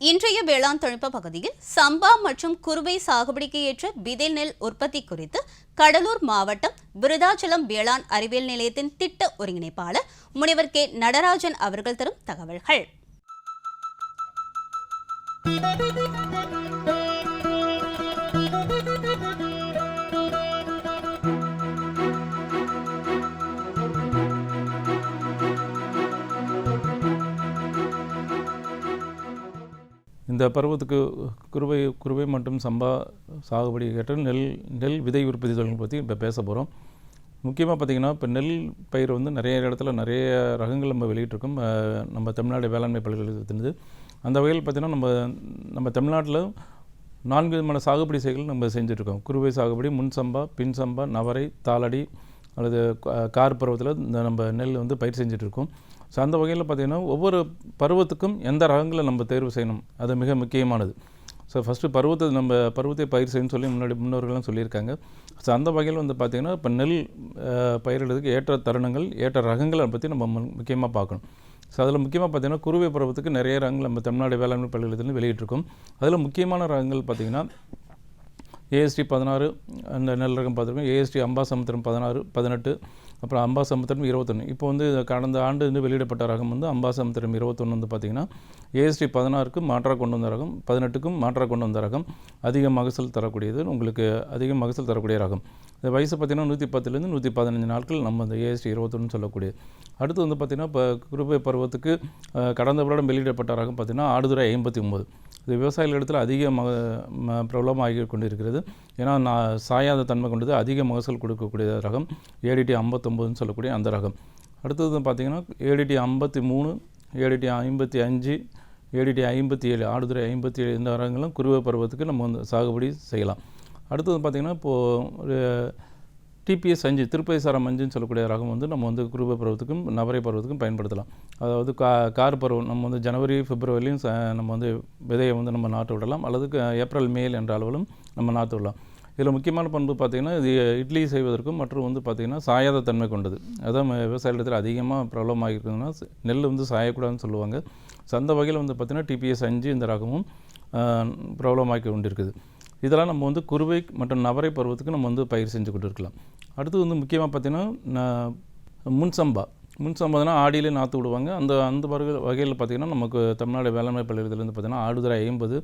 இன்றைய வேளாண் தொழில்நுட்ப பகுதியில் சம்பா மற்றும் குறுவை சாகுபடிக்கு ஏற்ற விதை நெல் உற்பத்தி குறித்து கடலூர் மாவட்டம் விருதாச்சலம் வேளாண் அறிவியல் நிலையத்தின் திட்ட ஒருங்கிணைப்பாளர் முனைவர் கே. நடராஜன் அவர்கள் தரும் தகவல்கள். இந்த பருவத்துக்கு குருவை குருவை மற்றும் சம்பா சாகுபடி கேட்ட நெல் நெல் விதை உற்பத்தி தொழில் பற்றி இப்போ பேச போகிறோம் முக்கியமாக பார்த்திங்கன்னா இப்போ நெல் பயிர் வந்து நிறைய இடத்துல நிறைய ரகங்கள் நம்ம வெளியிட்டிருக்கோம். நம்ம தமிழ்நாடு வேளாண்மை பல்கலைக்கழகத்திலிருந்து அந்த வகையில் பார்த்திங்கன்னா நம்ம நம்ம தமிழ்நாட்டில் நான்கு விதமான சாகுபடி செய்கள் நம்ம செஞ்சுட்ருக்கோம் குருவை சாகுபடி முன் சம்பா பின் சம்பா நவரை தாளடி அல்லது கா- கார் பருவத்தில் இந்த நம்ம நெல் வந்து பயிர் செஞ்சுட்ருக்கோம் ஸோ அந்த வகையில் பார்த்திங்கன்னா ஒவ்வொரு பருவத்துக்கும் எந்த ரகங்களை நம்ம தேர்வு செய்யணும்? அது மிக முக்கியமானது. ஸோ ஃபஸ்ட்டு பருவத்தை நம்ம பருவத்தை பயிர் செய்யணும்னு சொல்லி முன்னாடி முன்னோர்கள்லாம் சொல்லியிருக்காங்க. ஸோ அந்த வகையில் வந்து பார்த்திங்கன்னா இப்போ நெல் பயிரிடுறதுக்கு ஏற்ற தருணங்கள் ஏற்ற ரகங்களை பற்றி நம்ம முக்கியமாக பார்க்கணும். ஸோ அதில் முக்கியமாக பார்த்தீங்கன்னா குருவை பருவத்துக்கு நிறைய ரகங்கள் நம்ம தமிழ்நாடு வேளாண்மை பல்கலைக்கழகத்தில் வெளியிட்டிருக்கோம். அதில் முக்கியமான ரகங்கள் பார்த்திங்கன்னா ஏஎஸ்டி பதினாறு அந்த நெல் ரகம் பார்த்துருக்கோம். ஏஎஸ்டி அம்பாசமுத்திரம் பதினாறு பதினெட்டு அப்புறம் அம்பாசமுத்திரம் இருபத்தொன்று இப்போ வந்து கடந்த ஆண்டு வந்து வெளியிடப்பட்ட ரகம் வந்து அம்பாசமுத்திரம் இருபத்தொன்று வந்து பார்த்திங்கன்னா ஏஎஸ்டி பதினாறுக்கு மாற்றாக கொண்டு வந்த ரகம் பதினெட்டுக்கும் மாற்றாக கொண்டு வந்த ரகம் அதிக மகசூல் தரக்கூடியது உங்களுக்கு அதிக மகசூல் தரக்கூடிய ரகம். இந்த வயசு பார்த்திங்கன்னா நூற்றி பத்துலேருந்து நூற்றி பதினஞ்சு நாட்கள் நம்ம இந்த ஏஎஸ்டி இருபத்தொன்னு சொல்லக்கூடியது அடுத்து வந்து பார்த்திங்கன்னா இப்போ குருபை பருவத்துக்கு கடந்த வருடம் வெளியிடப்பட்ட ரகம் பார்த்திங்கன்னா ஆடுதுறை ஐம்பத்தி ஒம்பது இது விவசாயிகள் இடத்துல அதிக மக ம- பிரபலமாகி கொண்டிருக்கிறது. ஏன்னா நான் சாயாத தன்மை கொண்டது அதிக மகசூல் கொடுக்கக்கூடிய ரகம். ஏடிடி ஐம்பத்தொம்போதுன்னு சொல்லக்கூடிய அந்த ரகம். அடுத்தது பார்த்திங்கன்னா ஏடிடி ஐம்பத்தி மூணு ஏடிடி ஐம்பத்தி அஞ்சு ஏடிடி ஐம்பத்தி ஏழு ஆடுதுறை ஐம்பத்தி ஏழு இந்த ரகங்களும் குருவை பருவத்துக்கு நம்ம வந்து சாகுபடி செய்யலாம். அடுத்தது பார்த்திங்கன்னா இப்போது ஒரு டிபிஎஸ் அஞ்சு திருப்பதி சாரம் அஞ்சுன்னு சொல்லக்கூடிய ரகம் வந்து நம்ம வந்து குருப பருவத்துக்கும் நவரை பருவத்துக்கும் பயன்படுத்தலாம். அதாவது கா கார் பருவம் நம்ம வந்து ஜனவரி பிப்ரவரிலையும் நம்ம வந்து விதையை வந்து நம்ம நாட்டு விடலாம். அல்லது ஏப்ரல் மேல் என்ற அளவிலும் நம்ம நாட்டு விடலாம். இதில் முக்கியமான பண்பு பார்த்திங்கன்னா இது இட்லி செய்வதற்கும் மற்றும் வந்து பார்த்திங்கன்னா சாயாத தன்மை கொண்டது. அதான் விவசாய இடத்தில் அதிகமாக பிரபலமாக இருக்குதுன்னா நெல் வந்து சாயக்கூடாதுன்னு சொல்லுவாங்க. ஸோ அந்த வகையில் வந்து பார்த்திங்கன்னா டிபிஎஸ் அஞ்சு இந்த ரகமும் பிரபலமாக்கி கொண்டிருக்குது. இதெல்லாம் நம்ம வந்து குருவை மற்றும் நவரை பருவத்துக்கு நம்ம வந்து பயிர் செஞ்சு கொண்டு இருக்கலாம் அடுத்து வந்து முக்கியமாக பார்த்தீங்கன்னா சம்பா முன்சம்பா. முன்சம்பாதுனா ஆடியிலே நாற்று விடுவாங்க. அந்த அந்த வகை வகையில் பார்த்திங்கன்னா நமக்கு தமிழ்நாடு வேளாண்மை பள்ளியிலேருந்து பார்த்திங்கன்னா ஆடுதுறை ஐம்பது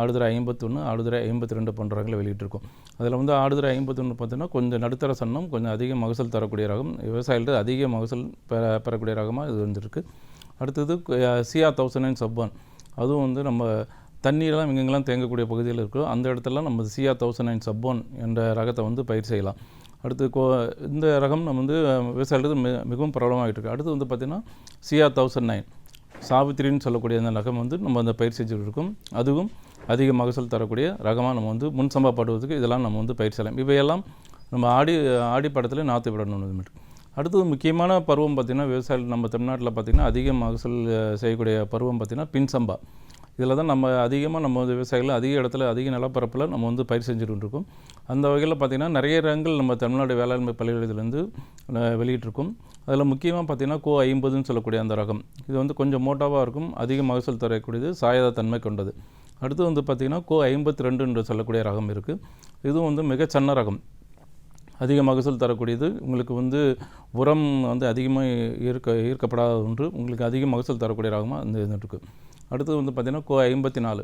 ஆடுதுறை ஐம்பத்தொன்று ஆடுதுறை ஐம்பத்தி ரெண்டு போன்ற வெளியிட்டிருக்கோம். அதில் வந்து ஆடுதுறை ஐம்பத்தொன்று பார்த்திங்கன்னா கொஞ்சம் நடுத்தர சன்னம் கொஞ்சம் அதிக மகசூல் தரக்கூடிய ரகம் விவசாயிகள் அதிக மகசூல் பெற பெறக்கூடிய ரகமாக இது வந்துருக்கு. அடுத்தது சியா தௌசண்ட் அண்ட் சப்பான் அதுவும் வந்து நம்ம தண்ணீரெல்லாம் எங்கெங்கெல்லாம் தேங்கக்கூடிய பகுதியில் இருக்கோ அந்த இடத்துலலாம் நம்ம சியா தௌசண்ட் நைன் சப்போன் என்ற ரகத்தை வந்து பயிர் செய்யலாம். அடுத்து கோ இந்த ரகம் நம்ம வந்து விவசாயிகளுக்கு மிக மிகவும் பிரபலமாகிட்டு இருக்கு. அடுத்து வந்து பார்த்திங்கன்னா சியா தௌசண்ட் நைன் சாவித்திரின்னு சொல்லக்கூடிய அந்த ரகம் வந்து நம்ம அந்த பயிர் செஞ்சுட்டு இருக்கோம் அதுவும் அதிக மகசூல் தரக்கூடிய ரகமாக நம்ம வந்து முன் சம்பா இதெல்லாம் நம்ம வந்து பயிர் செய்யலாம். இவையெல்லாம் நம்ம ஆடி ஆடி படத்தில் நாற்று விடணும் இதுமாதிரி அடுத்தது முக்கியமான பருவம் பார்த்திங்கன்னா விவசாயிகள் நம்ம தமிழ்நாட்டில் பார்த்திங்கன்னா அதிக மகசூல் செய்யக்கூடிய பருவம் பார்த்திங்கன்னா பின் சம்பா. இதில் தான் நம்ம அதிகமாக நம்ம வந்து விவசாயிகள் அதிக இடத்துல அதிக நிலப்பரப்பில் நம்ம வந்து பயிர் செஞ்சுட்டு இருக்கோம் அந்த வகையில் பார்த்திங்கன்னா நிறைய ரகங்கள் நம்ம தமிழ்நாடு வேளாண்மை பல்கலைக்கழகத்திலேருந்து வெளியிட்டிருக்கோம். அதில் முக்கியமாக பார்த்திங்கன்னா கோ ஐம்பதுன்னு சொல்லக்கூடிய அந்த ரகம். இது வந்து கொஞ்சம் மோட்டாவாக இருக்கும் அதிக மகசூல் தரக்கூடியது சாயாத தன்மை கொண்டது. அடுத்து வந்து பார்த்திங்கன்னா கோ ஐம்பத்தி ரெண்டு என்று சொல்லக்கூடிய ரகம் இருக்குது இதுவும் வந்து மிக சன்ன ரகம். அதிக மகசூல் தரக்கூடியது உங்களுக்கு வந்து உரம் வந்து அதிகமாக ஈர்க்க ஈர்க்கப்படாத ஒன்று உங்களுக்கு அதிக மகசூல் தரக்கூடிய ரகமாக அந்த இது இருக்குது அடுத்தது வந்து பார்த்திங்கன்னா கோ ஐம்பத்தி நாலு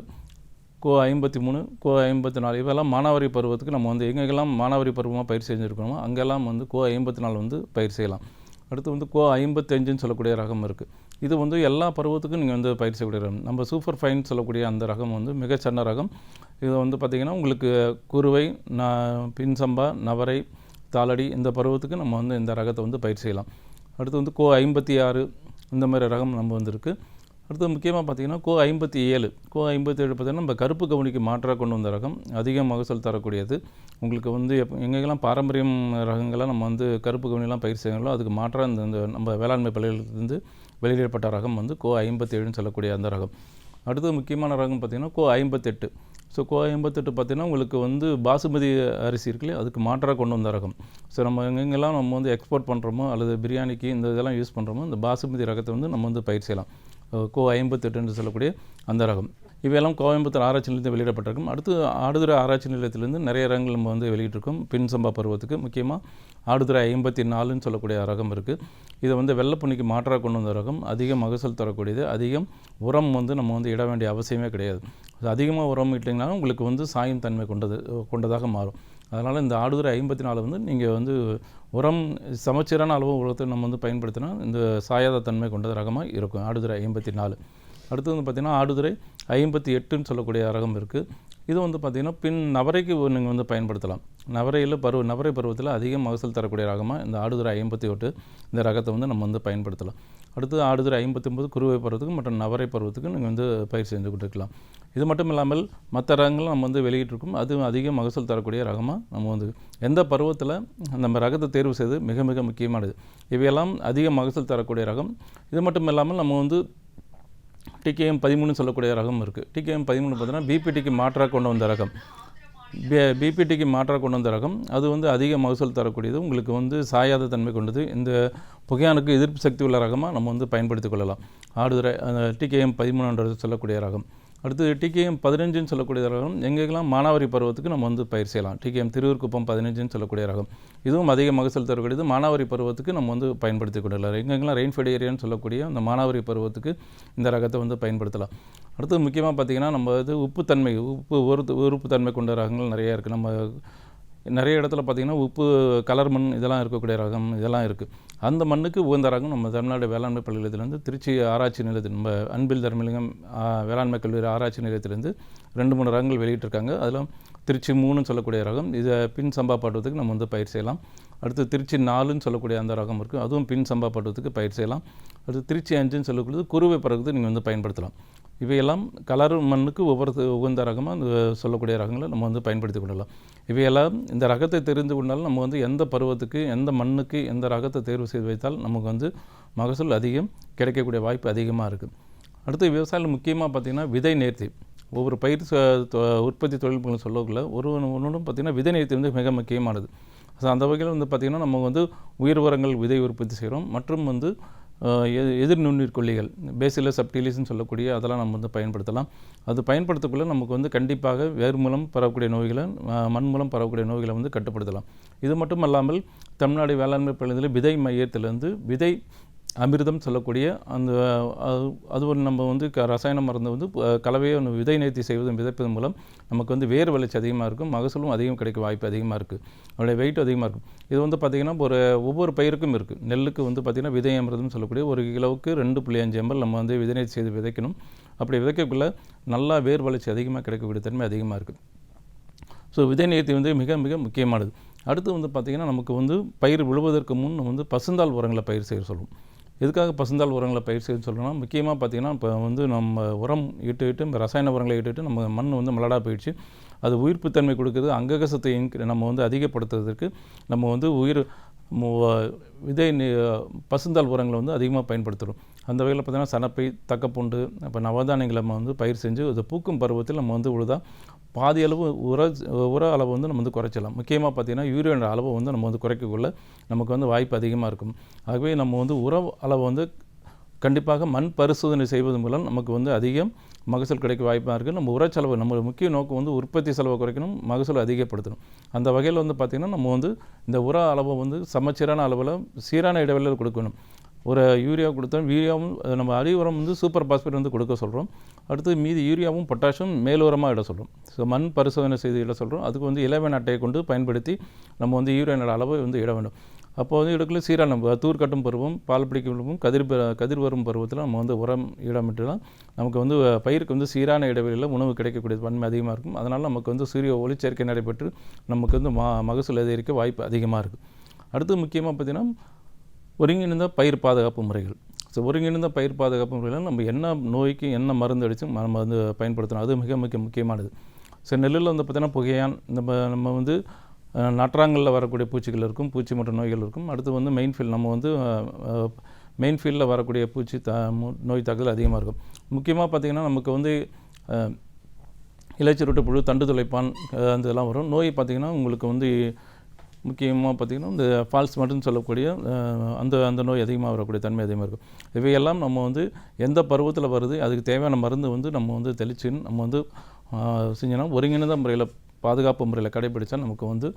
கோ ஐம்பத்தி மூணு கோ ஐம்பத்தி நாலு இவெல்லாம் மானாவாரி பருவத்துக்கு நம்ம வந்து எங்கெங்கெல்லாம் மானாவாரி பருவமாக பயிர் செஞ்சுருக்கணுமோ அங்கெல்லாம் வந்து கோ ஐம்பத்தி நாலு வந்து பயிர் செய்யலாம். அடுத்து வந்து கோ ஐம்பத்தஞ்சுன்னு சொல்லக்கூடிய ரகம் இருக்குது இது வந்து எல்லா பருவத்துக்கும் நீங்கள் வந்து பயிர் செய்யக்கூடிய ரகம். நம்ம சூப்பர் ஃபைன் சொல்லக்கூடிய அந்த ரகம் வந்து மிகச்சன்ன ரகம். இது வந்து பார்த்திங்கன்னா உங்களுக்கு குருவை ந பின் சம்பா நவரை தாளடி இந்த பருவத்துக்கு நம்ம வந்து இந்த ரகத்தை வந்து பயிர் செய்யலாம். அடுத்து வந்து கோ ஐம்பத்தி ஆறு இந்த மாதிரி ரகம் நம்ம வந்துருக்கு அடுத்து முக்கியமாக பார்த்தீங்கன்னா கோ ஐம்பத்தி ஏழு கோ ஐம்பத்தி ஏழு பார்த்திங்கன்னா நம்ம கருப்பு கவுனிக்கு மாற்றாக கொண்டு வந்த ரகம் அதிக மகசூல் தரக்கூடியது. உங்களுக்கு வந்து எப் எங்கெங்கெல்லாம் பாரம்பரியம் ரகங்களாக நம்ம வந்து கருப்பு கவுனிலாம் பயிர் செய்யங்களோ அதுக்கு மாற்றாக இந்த இந்த நம்ம வேளாண்மை பள்ளிகளிலிருந்து வெளியிடப்பட்ட ரகம் வந்து கோ ஐம்பத்தி ஏழுன்னு சொல்லக்கூடிய அந்த ரகம். அடுத்து முக்கியமான ரகம் பார்த்திங்கன்னா கோ ஐம்பத்தெட்டு. ஸோ கோ ஐம்பத்தெட்டு பார்த்தீங்கன்னா உங்களுக்கு வந்து பாசுமதி அரிசி இருக்குல்லையா அதுக்கு மாற்றாக கொண்டு வந்த ரகம். ஸோ நம்ம எங்கெங்கெல்லாம் நம்ம வந்து எக்ஸ்போர்ட் பண்ணுறோமோ அல்லது பிரியாணிக்கு இந்த இதெல்லாம் யூஸ் பண்ணுறோமோ இந்த பாசுமதி ரகத்தை வந்து நம்ம வந்து பயிர் செய்யலாம். கோ ஐம்பத்தெட்டுன்னு சொல்லக்கூடிய அந்த ரகம். இவையெல்லாம் கோயம்புத்தூர் ஆராய்ச்சி நிலையத்தில் வெளியிடப்பட்டிருக்கும். அடுத்து ஆடுதுறை ஆராய்ச்சி நிலையத்திலிருந்து நிறைய ரகங்கள் நம்ம வந்து வெளியிட்டிருக்கோம். பின் சம்பா பருவத்துக்கு முக்கியமாக ஆடுதுறை ஐம்பத்தி நாலுன்னு சொல்லக்கூடிய ரகம் இருக்குது இதை வந்து வெள்ளைப்புண்ணிக்கு மாற்றாக கொண்டு வந்த ரகம். அதிக மகசூல் தரக்கூடியது. அதிகம் உரம் வந்து நம்ம வந்து இட வேண்டிய அவசியமே கிடையாது. அதிகமாக உரம் இட்டிங்கனாலும் உங்களுக்கு வந்து சாயும் தன்மை கொண்டது கொண்டதாக மாறும். அதனால் இந்த ஆடுதுறை ஐம்பத்தி நாலு வந்து நீங்கள் வந்து உரம் சமச்சீரான அளவு உரத்தை நம்ம வந்து பயன்படுத்தினா இந்த சாயாத தன்மை கொண்ட ரகமாக இருக்கும். ஆடுதுறை ஐம்பத்தி நாலு அடுத்து வந்து பார்த்திங்கன்னா ஆடுதுறை ஐம்பத்தி எட்டுன்னு சொல்லக்கூடிய ரகம் இருக்குது இது வந்து பார்த்திங்கன்னா பின் நவரைக்கு நீங்கள் வந்து பயன்படுத்தலாம். நவரையில் பருவ நவரை பருவத்தில் அதிக மகசூல் தரக்கூடிய ரகமாக இந்த ஆடுதுறை ஐம்பத்தி எட்டு இந்த ரகத்தை வந்து நம்ம வந்து பயன்படுத்தலாம். அடுத்து ஆடுதுறை ஐம்பத்தி ஒம்பது குருவை பருவத்துக்கு மற்றும் நவரை பருவத்துக்கு நீங்கள் வந்து பயிர் செஞ்சு கொடுத்துக்கலாம் இது மட்டும் இல்லாமல் மற்ற ரகங்களும் நம்ம வந்து வெளியிட்டிருக்கோம். அதுவும் அதிக மகசூல் தரக்கூடிய ரகமாக நம்ம வந்து எந்த பருவத்தில் நம்ம ரகத்தை தேர்வு செய்து மிக மிக முக்கியமானது. இவையெல்லாம் அதிக மகசூல் தரக்கூடிய ரகம். இது மட்டும் இல்லாமல் நம்ம வந்து டிகேஎம் பதிமூணு சொல்லக்கூடிய ரகம் இருக்குது டிகேஎம் பதிமூணு பார்த்தீங்கன்னா பிபிடிக்கு மாற்றாக கொண்டு வந்த ரகம். பிபிடிக்கு மாற்றாக கொண்டு வந்த ரகம். அது வந்து அதிக மகசூல் தரக்கூடியது. உங்களுக்கு வந்து சாயாத தன்மை கொண்டது. இந்த புகையானுக்கு எதிர்ப்பு சக்தி உள்ள ரகமாக நம்ம வந்து பயன்படுத்திக் கொள்ளலாம். ஆடுதுறை அந்த டிகேஎம் பதிமூணுன்றது சொல்லக்கூடிய ரகம். அடுத்து டிகேஎம் பதினஞ்சுன்னு சொல்லக்கூடிய ரகம் எங்கெல்லாம் மானாவாரி பருவத்துக்கு நம்ம வந்து பயிர் செய்யலாம். டிகேஎம் திருவூர்குப்பம் பதினஞ்சுன்னு சொல்லக்கூடிய ரகம். இதுவும் அதிக மகசூல் தரக்கூடியது மானாவாரி பருவத்துக்கு நம்ம வந்து பயன்படுத்தி கொள்ளலாம். எங்கெங்கெல்லாம் ரெயின்ஃபெட் ஏரியான்னு சொல்லக்கூடிய அந்த மானாவாரி பருவத்துக்கு இந்த ரகத்தை வந்து பயன்படுத்தலாம். அடுத்து முக்கியமாக பார்த்திங்கன்னா நம்ம இது உப்புத்தன்மை உப்பு ஒரு உறுப்புத்தன்மை கொண்ட ரகங்கள் நிறையா இருக்குது நம்ம நிறைய இடத்துல பார்த்திங்கன்னா உப்பு கலர் மண் இதெல்லாம் இருக்கக்கூடிய ரகம் இதெல்லாம் இருக்குது அந்த மண்ணுக்கு உகந்த ரகம் நம்ம தமிழ்நாடு வேளாண்மை பல்கலைக்கழகத்திலேருந்து திருச்சி ஆராய்ச்சி நிலையத்தில் நம்ம அன்பில் தர்மலிங்கம் வேளாண்மை கல்லூரி ஆராய்ச்சி நிலையத்திலேருந்து ரெண்டு மூணு ரகங்கள் வெளியிட்டிருக்காங்க. அதில் திருச்சி மூணுன்னு சொல்லக்கூடிய ரகம் இதை பின் சம்பா பாட்டுவதுக்கு நம்ம வந்து பயிர் செய்யலாம். அடுத்து திருச்சி நாலுன்னு சொல்லக்கூடிய அந்த ரகம் இருக்குது அதுவும் பின் சம்பா பாட்டுவதுக்கு பயிர் செய்யலாம். அடுத்து திருச்சி அஞ்சுன்னு சொல்லக்கூடியது குருவை பறகுக்கு நீங்கள் வந்து பயன்படுத்தலாம். இவையெல்லாம் கலர் மண்ணுக்கு ஒவ்வொரு உகந்த ரகமாக அந்த சொல்லக்கூடிய ரகங்களை நம்ம வந்து பயன்படுத்தி கொள்ளலாம். இவையெல்லாம் இந்த ரகத்தை தெரிந்து கொண்டாலும் நம்ம வந்து எந்த பருவத்துக்கு எந்த மண்ணுக்கு எந்த ரகத்தை தேர்வு செய்து வைத்தால் நமக்கு வந்து மகசூல் அதிகம் கிடைக்கக்கூடிய வாய்ப்பு அதிகமாக இருக்குது அடுத்து விவசாயிகள் முக்கியமாக பார்த்திங்கன்னா விதை நேர்த்தி. ஒவ்வொரு பயிர் உற்பத்தி தொழில்நுட்பங்கள் சொல்லக்குள்ள ஒரு ஒன்றும் பார்த்திங்கன்னா விதை நேர்த்தி வந்து மிக முக்கியமானது. ஸோ அந்த வகையில் வந்து பார்த்திங்கன்னா நம்ம வந்து உயிர் உரங்கள் விதை உற்பத்தி செய்கிறோம் மற்றும் வந்து எதிர் நுண்ணுயிர் கொல்லிகள் பேசில சப்டிலிஸ்ன்னு சொல்லக்கூடிய அதெல்லாம் நம்ம வந்து பயன்படுத்தலாம். அது பயன்படுத்தக்குள்ளே நமக்கு வந்து கண்டிப்பாக வேர் மூலம் பரவக்கூடிய நோய்களை மண் மூலம் பரவக்கூடிய நோய்களை வந்து கட்டுப்படுத்தலாம். இது மட்டும் அல்லாமல் தமிழ்நாடு வேளாண்மை பள்ளியில் விதை மையத்திலிருந்து விதை அமிர்தம் சொல்லக்கூடிய அந்த அது- அது ஒரு நம்ம வந்து க ரசாயன மருந்து வந்து கலவையை ஒன்று விதை நேர்த்தி செய்வதும் விதைப்பதன் மூலம் நமக்கு வந்து வேர் வளர்ச்சி அதிகமாக இருக்கும் மகசூலும் அதிகம் கிடைக்க வாய்ப்பு அதிகமாக இருக்குது அதோடைய வெயிட்டும் அதிகமாக இருக்கும். இது வந்து பார்த்திங்கன்னா ஒரு ஒவ்வொரு பயிருக்கும் இருக்குது நெல்லுக்கு வந்து பார்த்திங்கன்னா விதை அமிர்தம் சொல்லக்கூடிய ஒரு கிலோவுக்கு ரெண்டு புள்ளி அஞ்சு எம்எல் நம்ம வந்து விதை நேர்த்தி செய்து விதைக்கணும். அப்படி விதைக்கக்குள்ள நல்லா வேர் வளர்ச்சி அதிகமாக கிடைக்கக்கூடிய தன்மை அதிகமாக இருக்குது ஸோ விதை நேர்த்தி வந்து மிக மிக முக்கியமானது. அடுத்து வந்து பார்த்திங்கன்னா நமக்கு வந்து பயிர் விழுவதற்கு முன் வந்து பசுந்தால் உரங்களை பயிர் செய்ய சொல்லுவோம் எதுக்காக பசுந்தாள் உரங்களை பயிர் செய்ய சொல்லணும்னா முக்கியமாக பார்த்திங்கன்னா இப்போ வந்து நம்ம உரம் இட்டு இட்டு இந்த ரசாயன உரங்களை இட்டுட்டு நம்ம மண் வந்து மலடாக போயிடுச்சு. அது உயிர்ப்புத்தன்மை கொடுக்குது. அங்ககசத்தை நம்ம வந்து அதிகப்படுத்துறதுக்கு நம்ம வந்து உயிர் விதை பசுந்தால் பசுந்தாள் உரங்களை வந்து அதிகமாக பயன்படுத்துகிறோம் அந்த வகையில் பார்த்திங்கன்னா சனப்பை தக்கப்பூண்டு இப்போ நவதானியங்களை நம்ம வந்து பயிர் செஞ்சு அது பூக்கும் பருவத்தில் நம்ம வந்து உழுதா பாதி அளவு உர உர அளவு வந்து நம்ம வந்து குறைச்சலாம் முக்கியமாக பார்த்தீங்கன்னா யூரியோட அளவை வந்து நம்ம வந்து குறைக்கக்குள்ள நமக்கு வந்து வாய்ப்பு அதிகமாக இருக்கும். ஆகவே நம்ம வந்து உர அளவை வந்து கண்டிப்பாக மண் பரிசோதனை செய்வதன் மூலம் நமக்கு வந்து அதிகம் மகசூல் கிடைக்க வாய்ப்பாக இருக்குது நம்ம உர செலவு நம்ம முக்கிய நோக்கம் வந்து உற்பத்தி செலவை குறைக்கணும் மகசூல் அதிகப்படுத்தணும். அந்த வகையில் வந்து பார்த்திங்கன்னா நம்ம வந்து இந்த உர அளவை வந்து சமச்சீரான அளவில் சீரான இடைவெளியில் கொடுக்கணும். ஒரு யூரியா கொடுத்தோம். யூரியாவும் நம்ம அடி உரம் வந்து சூப்பர் பாஸ்பேட் வந்து கொடுக்க சொல்கிறோம் அடுத்து மீதி யூரியாவும் பொட்டாஷும் மேல் உரமாக இட சொல்கிறோம் ஸோ மண் பரிசோதனை செய்து இட சொல்கிறோம் அதுக்கு வந்து இலவன் அட்டையை கொண்டு பயன்படுத்தி நம்ம வந்து யூரியானோட அளவை வந்து இட வேண்டும். அப்போ வந்து இடக்குள்ள சீரான ப- தூர் கட்டும் பருவம் பால் பிடிக்கும் பருவம் கதிர் ப- கதிர் வரும் பருவத்தில் நம்ம வந்து உரம் இடமிட்டுலாம் நமக்கு வந்து பயிருக்கு வந்து சீரான இடைவெளியில் உணவு கிடைக்கக்கூடிய தன்மை அதிகமாக இருக்கும். அதனால் நமக்கு வந்து சூரிய ஒளிச்சேர்க்கை நடைபெற்று நமக்கு வந்து மா மகசூல் அதிகரிக்க வாய்ப்பு அதிகமாக இருக்குது அடுத்து முக்கியமாக பார்த்திங்கன்னா ஒருங்கிணைந்த பயிர் பாதுகாப்பு முறைகள். ஸோ ஒருங்கிணைந்த பயிர் பாதுகாப்பு முறைகள் நம்ம என்ன நோய்க்கு என்ன மருந்து அடித்து நம்ம வந்து பயன்படுத்தணும்? அது மிக மிக முக்கியமானது. ஸோ நெல்லில் வந்து பார்த்திங்கன்னா புகையான் நம்ம நம்ம வந்து அஹ், வரக்கூடிய பூச்சிகள் இருக்கும் பூச்சி மற்ற நோய்கள் இருக்கும். அடுத்து வந்து மெயின் ஃபீல்ட் நம்ம வந்து மெயின் ஃபீல்டில் வரக்கூடிய பூச்சி த மு- நோய் தாக்குதல் அதிகமாக இருக்கும். முக்கியமாக பார்த்திங்கன்னா நமக்கு வந்து இலைச்சி ரொட்டு புழு தண்டு துளைப்பான் அந்த இதெல்லாம் வரும். நோய் பார்த்திங்கன்னா உங்களுக்கு வந்து முக்கியமாக பார்த்திங்கன்னா இந்த ஃபால்ஸ் மட்டும் சொல்லக்கூடிய அந்த அந்த நோய் அதிகமாக வரக்கூடிய தன்மை அதிகமாக இருக்கும். இவையெல்லாம் நம்ம வந்து எந்த பருவத்தில் வருது அதுக்கு தேவையான மருந்து வந்து நம்ம வந்து தெளிச்சு நம்ம வந்து செஞ்சோன்னா ஒருங்கிணைந்த முறையில் பாதுகாப்பு முறையில் கடைபிடித்தா நமக்கு வந்து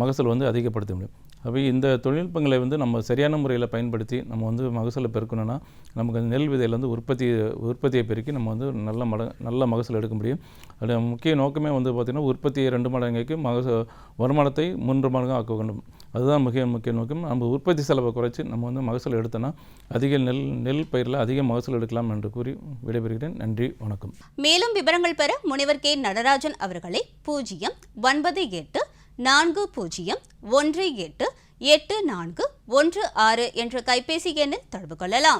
மகசூல் வந்து அதிகப்படுத்த முடியும். அப்போ இந்த தொழில்நுட்பங்களை வந்து நம்ம சரியான முறையில் பயன்படுத்தி நம்ம வந்து மகசூலை பெருக்கணும்னா நமக்கு அந்த நெல் விதையில் வந்து உற்பத்தி உற்பத்தியை பெருக்கி நம்ம வந்து நல்ல மட நல்ல மகசூல் எடுக்க முடியும். அது முக்கிய நோக்கமே வந்து பார்த்திங்கன்னா உற்பத்தியை ரெண்டு மடங்கைக்கு மகசூ வருமானத்தை மூன்று மடங்காக ஆக்க வேண்டும். அதுதான் மிக முக்கிய நோக்கம். நம்ம உற்பத்தி செலவை குறைச்சி நம்ம வந்து மகசூல் எடுத்தோன்னா அதிக நெல் நெல் பயிரில் அதிக மகசூல் எடுக்கலாம் என்று கூறி விடைபெறுகிறேன். நன்றி வணக்கம். மேலும் விவரங்கள் பெற முனைவர் கே நடராஜன் அவர்களை பூஜ்ஜியம் ஒன்பது எட்டு நான்கு பூஜ்ஜியம் ஒன்று எட்டு எட்டு நான்கு ஒன்று ஆறு என்ற கைபேசி எண்ணில் தொடர்பு கொள்ளலாம்.